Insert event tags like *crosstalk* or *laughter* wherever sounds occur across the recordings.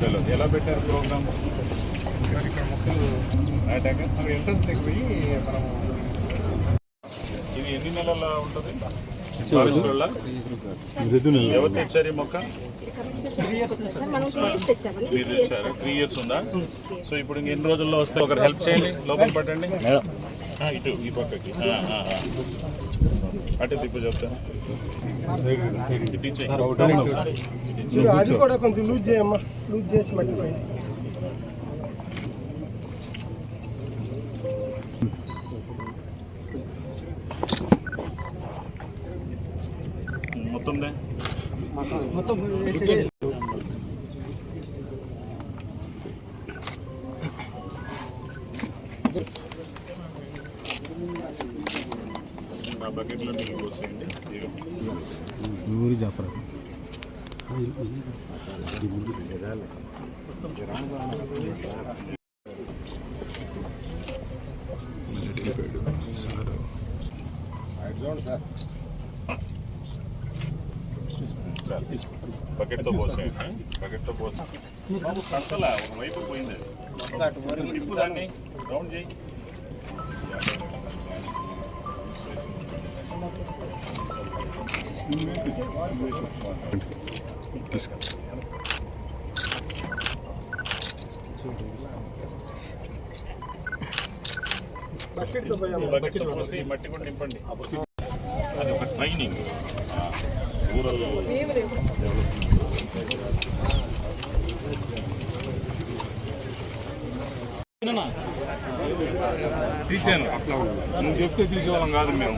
చలో ఎలా పెట్టారు ప్రోగ్రామ్? ఇక్కడ మొక్కలు నాటాక మనం ఎంట్రన్స్ దగ్గర పోయి మనము ఇది ఎన్ని నెలల ఉంటుంది? ఎవరు తెచ్చారు ఈ మొక్క? మనం త్రీ ఇయర్స్ ఉందా? సో ఇప్పుడు ఎన్ని రోజుల్లో వస్తే ఒకరు హెల్ప్ చేయండి లోపల పట్టండి. ఇటు ఈ పక్కకి. అటు తిప్పు చెప్తాను. అది కూడా కొంచెం లూజ్ చేయమ్మా. లూజ్ చేసి మట్టిపోయి మొత్తం. మొత్తం ఆ బకెట్లో నీళ్ళు పోసేయండి. నూరి జాఫర్. బకెట్తో పోసేయండి బకెట్తో పోసి బాబు కష్టలా ఒక వైపు పోయింది. తిప్పు దాన్ని రౌండ్ చేయి బకెట్ పోసి మట్టి కూడా నింపండి అది ఒక ట్రైనింగ్ రూరల్ తీసాను. నువ్వు చెప్తే తీసేవాళ్ళం కాదు మేము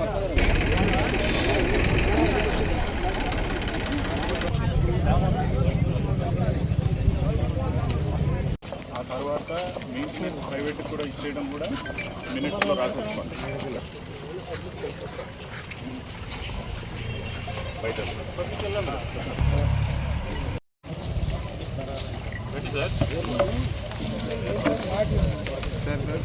ఆ తర్వాత మెయింటెనెన్స్ ప్రైవేట్ కూడా ఇచ్చేయడం కూడా మినిట్స్లో రాసేసుకోండి బయట. Sir sir.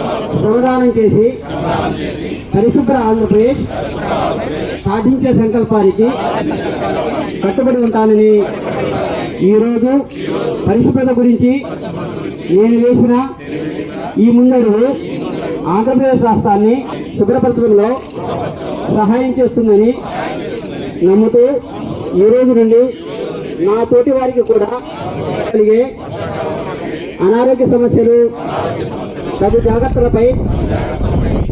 శ్రమదానం చేసి పరిశుభ్ర ఆంధ్రప్రదేశ్ సాధించే సంకల్పానికి కట్టుబడి ఉంటానని ఈరోజు పరిశుభ్రత గురించి నేను వేసిన ఈ ముందడుగు ఆంధ్రప్రదేశ్ రాష్ట్రాన్ని శుభ్రపరచడంలో సహాయం చేస్తుందని నమ్ముతూ ఈ రోజు నుండి నా తోటి వారికి కూడా కలిగే అనారోగ్య సమస్యలు తగు జాగ్రత్తలపై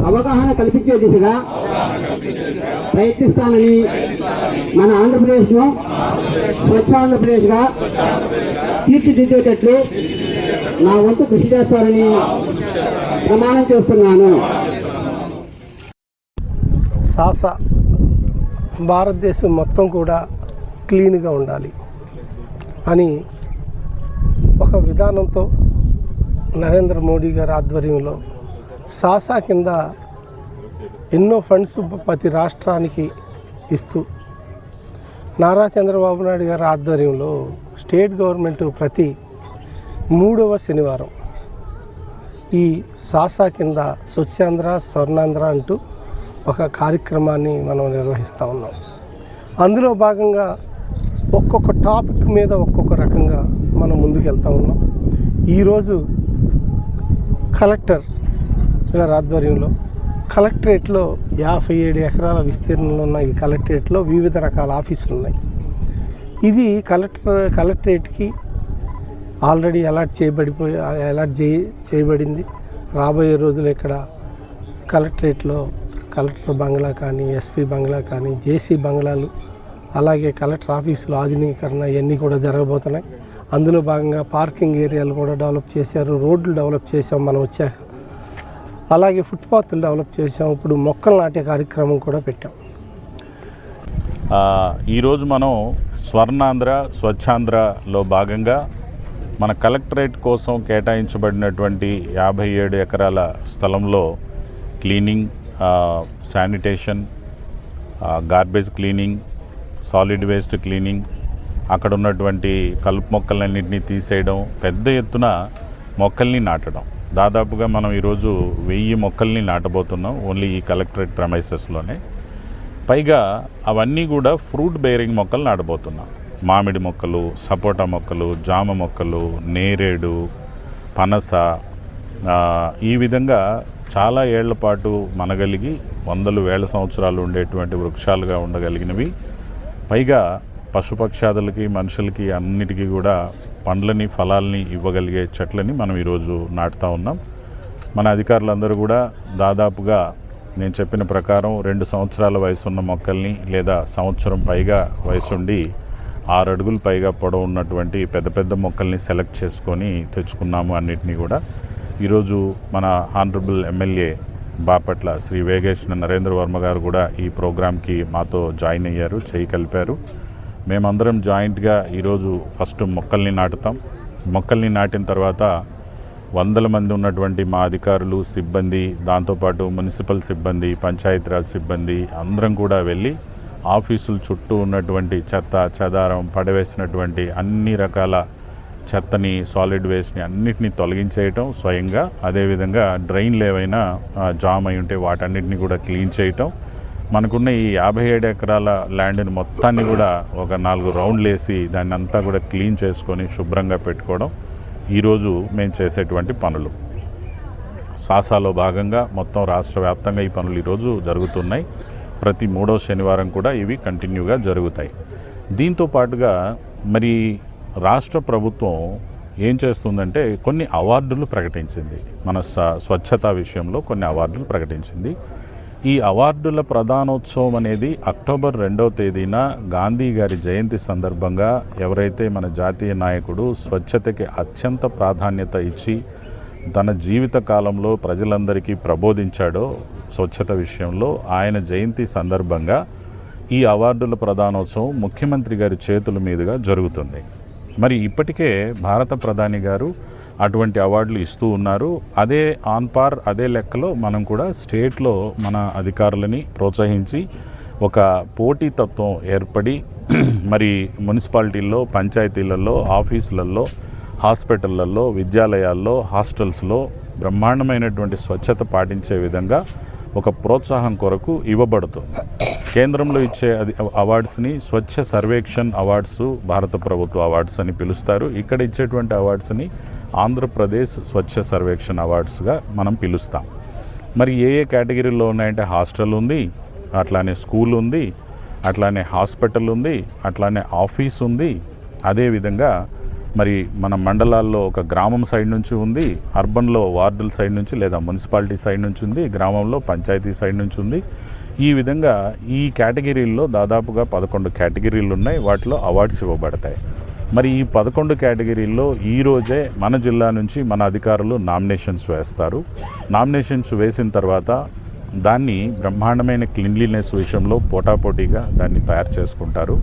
అవగాహన కల్పించే దిశగా ప్రయత్నిస్తానని మన ఆంధ్రప్రదేశ్ను స్వచ్ఛ ఆంధ్రప్రదేశ్గా తీర్చిదిద్దేటట్లు నా వంతు కృషి చేస్తానని ప్రమాణం చేస్తున్నాను. సాస భారతదేశం మొత్తం కూడా క్లీన్గా ఉండాలి అని ఒక విధానంతో నరేంద్ర మోడీ గారి ఆధ్వర్యంలో సాసా కింద ఎన్నో ఫండ్స్ ప్రతి రాష్ట్రానికి ఇస్తూ నారా చంద్రబాబు నాయుడు గారి ఆధ్వర్యంలో స్టేట్ గవర్నమెంట్ ప్రతి మూడవ శనివారం ఈ సాసా కింద స్వచ్ఛాంధ్ర స్వర్ణాంధ్ర అంటూ ఒక కార్యక్రమాన్ని మనం నిర్వహిస్తూ ఉన్నాం. అందులో భాగంగా ఒక్కొక్క టాపిక్ మీద ఒక్కొక్క రకంగా మనం ముందుకెళ్తా ఉన్నాం. ఈరోజు కలెక్టర్ గారి ఆధ్వర్యంలో కలెక్టరేట్లో యాభై ఏడు ఎకరాల విస్తీర్ణంలో ఉన్న ఈ కలెక్టరేట్లో వివిధ రకాల ఆఫీసులు ఉన్నాయి. ఇది కలెక్టర్ కలెక్టరేట్కి ఆల్రెడీ అలాట్ చేయబడిపోయి అలాట్ చేయ చేయబడింది. రాబోయే రోజులు ఇక్కడ కలెక్టరేట్లో కలెక్టర్ బంగ్లా కానీ ఎస్పీ బంగ్లా కానీ జేసీ బంగ్లాలు అలాగే కలెక్టర్ ఆఫీసులు ఆధునీకరణ ఇవన్నీ కూడా జరగబోతున్నాయి. అందులో భాగంగా పార్కింగ్ ఏరియాలు కూడా డెవలప్ చేశారు. రోడ్లు డెవలప్ చేసాం మనం వచ్చాక. అలాగే ఫుట్పాత్లు డెవలప్ చేసాం ఇప్పుడు మొక్కలు నాటే కార్యక్రమం కూడా పెట్టాం. ఈరోజు మనం స్వర్ణాంధ్ర స్వచ్ఛాంధ్రలో భాగంగా మన కలెక్టరేట్ కోసం కేటాయించబడినటువంటి యాభై ఏడు ఎకరాల స్థలంలో cleaning sanitation garbage cleaning solid waste cleaning అక్కడ ఉన్నటువంటి కలుపు మొక్కలన్నింటినీ తీసేయడం పెద్ద ఎత్తున మొక్కల్ని నాటడం. దాదాపుగా మనం ఈరోజు వెయ్యి మొక్కల్ని నాటబోతున్నాం ఓన్లీ ఈ కలెక్టరేట్ ప్రమైసెస్లోనే. పైగా అవన్నీ కూడా ఫ్రూట్ బేరింగ్ మొక్కలు నాటబోతున్నాం. మామిడి మొక్కలు సపోటా మొక్కలు జామ మొక్కలు నేరేడు పనస ఈ విధంగా చాలా ఏళ్ళ పాటు మనగలిగి వందలు వేల సంవత్సరాలు ఉండేటువంటి వృక్షాలుగా ఉండగలిగినవి. పైగా పశుపక్షాదులకి మనుషులకి అన్నిటికీ కూడా పండ్లని ఫలాల్ని ఇవ్వగలిగే చెట్లని మనం ఈరోజు నాటుతా ఉన్నాం. మన అధికారులందరూ కూడా దాదాపుగా నేను చెప్పిన ప్రకారం రెండు సంవత్సరాల వయసు ఉన్న మొక్కల్ని లేదా సంవత్సరం పైగా వయసుండి ఆరు అడుగులు పైగా పొడవు ఉన్నటువంటి పెద్ద పెద్ద మొక్కల్ని సెలెక్ట్ చేసుకొని తెచ్చుకున్నాము అన్నిటినీ కూడా. ఈరోజు మన ఆనరబుల్ ఎమ్మెల్యే బాపట్ల శ్రీ వేగేశ్న నరేంద్ర వర్మ గారు కూడా ఈ ప్రోగ్రాంకి మాతో జాయిన్ అయ్యారు చేయి కలిపారు. మేమందరం జాయింట్గా ఈరోజు ఫస్ట్ మొక్కల్ని నాటుతాం. మొక్కల్ని నాటిన తర్వాత వందల మంది ఉన్నటువంటి మా అధికారులు సిబ్బంది దాంతోపాటు మున్సిపల్ సిబ్బంది పంచాయతీరాజ్ సిబ్బంది అందరం కూడా వెళ్ళి ఆఫీసుల చుట్టూ ఉన్నటువంటి చెత్త చెదారం పడవేసినటువంటి అన్ని రకాల చెత్తని సాలిడ్ వేస్ట్ని అన్నిటినీ తొలగించేయటం స్వయంగా. అదేవిధంగా డ్రైన్లు ఏవైనా జామ్ అయి ఉంటే వాటన్నిటిని కూడా క్లీన్ చేయటం. మనకున్న ఈ యాభై ఏడు ఎకరాల ల్యాండ్ని మొత్తాన్ని కూడా ఒక నాలుగు రౌండ్లు వేసి దాన్ని అంతా కూడా క్లీన్ చేసుకొని శుభ్రంగా పెట్టుకోవడం ఈరోజు మేము చేసేటువంటి పనులు. సాసాలో భాగంగా మొత్తం రాష్ట్ర వ్యాప్తంగా ఈ పనులు ఈరోజు జరుగుతున్నాయి. ప్రతి మూడో శనివారం కూడా ఇవి కంటిన్యూగా జరుగుతాయి. దీంతో పాటుగా మరి రాష్ట్ర ప్రభుత్వం ఏం చేస్తుందంటే కొన్ని అవార్డులు ప్రకటించింది. మన స్వచ్ఛత విషయంలో కొన్ని అవార్డులు ప్రకటించింది. ఈ అవార్డుల ప్రధానోత్సవం అనేది అక్టోబర్ రెండవ తేదీన గాంధీ గారి జయంతి సందర్భంగా ఎవరైతే మన జాతీయ నాయకుడు స్వచ్ఛతకి అత్యంత ప్రాధాన్యత ఇచ్చి తన జీవిత కాలంలో ప్రజలందరికీ ప్రబోధించాడో స్వచ్ఛత విషయంలో ఆయన జయంతి సందర్భంగా ఈ అవార్డుల ప్రధానోత్సవం ముఖ్యమంత్రి గారి చేతుల మీదుగా జరుగుతుంది. మరి ఇప్పటికే భారత ప్రధాని గారు అటువంటి అవార్డులు ఇస్తూ ఉన్నారు. అదే ఆన్ పార్ అదే లెక్కలో మనం కూడా స్టేట్లో మన అధికారులని ప్రోత్సహించి ఒక పోటీతత్వం ఏర్పడి *clears throat* మరి మున్సిపాలిటీల్లో పంచాయతీలలో ఆఫీసులలో హాస్పిటళ్ళలో విద్యాలయాల్లో హాస్టల్స్లో బ్రహ్మాండమైనటువంటి స్వచ్ఛత పాటించే విధంగా ఒక ప్రోత్సాహం కొరకు ఇవ్వబడుతుంది. కేంద్రంలో ఇచ్చే అది అవార్డ్స్ని స్వచ్ఛ సర్వేక్షణ్ అవార్డ్స్ భారత ప్రభుత్వ అవార్డ్స్ అని పిలుస్తారు. ఇక్కడ ఇచ్చేటువంటి అవార్డ్స్ని ఆంధ్రప్రదేశ్ స్వచ్ఛ సర్వేక్షణ్ అవార్డ్స్గా మనం పిలుస్తాం. మరి ఏ ఏ కేటగిరీలో ఉన్నాయంటే హాస్టల్ ఉంది అట్లానే స్కూల్ ఉంది అట్లానే హాస్పిటల్ ఉంది అట్లానే ఆఫీస్ ఉంది. అదేవిధంగా మరి మన మండలాల్లో ఒక గ్రామం సైడ్ నుంచి ఉంది అర్బన్లో వార్డుల సైడ్ నుంచి లేదా మున్సిపాలిటీ సైడ్ నుంచి ఉంది గ్రామంలో పంచాయతీ సైడ్ నుంచి ఉంది. ఈ విధంగా ఈ కేటగిరీల్లో దాదాపుగా పదకొండు కేటగిరీలు ఉన్నాయి వాటిలో అవార్డ్స్ ఇవ్వబడతాయి. మరి ఈ పదకొండు కేటగిరీల్లో ఈ రోజే మన జిల్లా నుంచి మన అధికారులు నామినేషన్స్ వేస్తారు. నామినేషన్స్ వేసిన తర్వాత దాన్ని బ్రహ్మాండమైన క్లీన్లీనెస్ విషయంలో పోటాపోటీగా దాన్ని తయారు చేసుకుంటారు.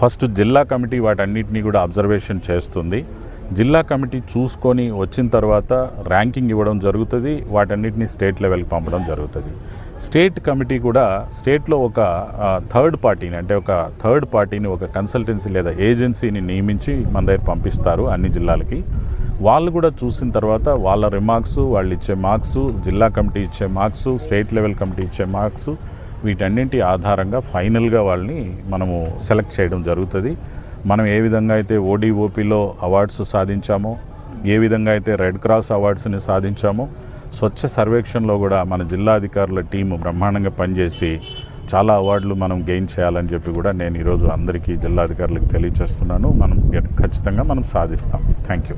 ఫస్ట్ జిల్లా కమిటీ వాటన్నిటిని కూడా అబ్జర్వేషన్ చేస్తుంది. జిల్లా కమిటీ చూసుకొని వచ్చిన తర్వాత ర్యాంకింగ్ ఇవ్వడం జరుగుతుంది. వాటన్నిటిని స్టేట్ లెవెల్కి పంపడం జరుగుతుంది. స్టేట్ కమిటీ కూడా స్టేట్లో ఒక థర్డ్ పార్టీని అంటే ఒక థర్డ్ పార్టీని ఒక కన్సల్టెన్సీ లేదా ఏజెన్సీని నియమించి మన దగ్గర పంపిస్తారు అన్ని జిల్లాలకి. వాళ్ళు కూడా చూసిన తర్వాత వాళ్ళ రిమార్క్స్ వాళ్ళు ఇచ్చే మార్క్స్ జిల్లా కమిటీ ఇచ్చే మార్క్స్ స్టేట్ లెవెల్ కమిటీ ఇచ్చే మార్క్స్ వీటన్నింటి ఆధారంగా ఫైనల్గా వాళ్ళని మనము సెలెక్ట్ చేయడం జరుగుతుంది. మనం ఏ విధంగా అయితే ఓడిఓపిలో అవార్డ్స్ సాధించామో ఏ విధంగా అయితే రెడ్ క్రాస్ అవార్డ్స్ని సాధించామో స్వచ్ఛ సర్వేక్షణలో కూడా మన జిల్లా అధికారుల టీము బ్రహ్మాండంగా పనిచేసి చాలా అవార్డులు మనం గెయిన్ చేయాలని చెప్పి కూడా నేను ఈరోజు అందరికీ జిల్లా అధికారులకు తెలియజేస్తున్నాను మనం ఖచ్చితంగా మనం సాధిస్తాం. Thank you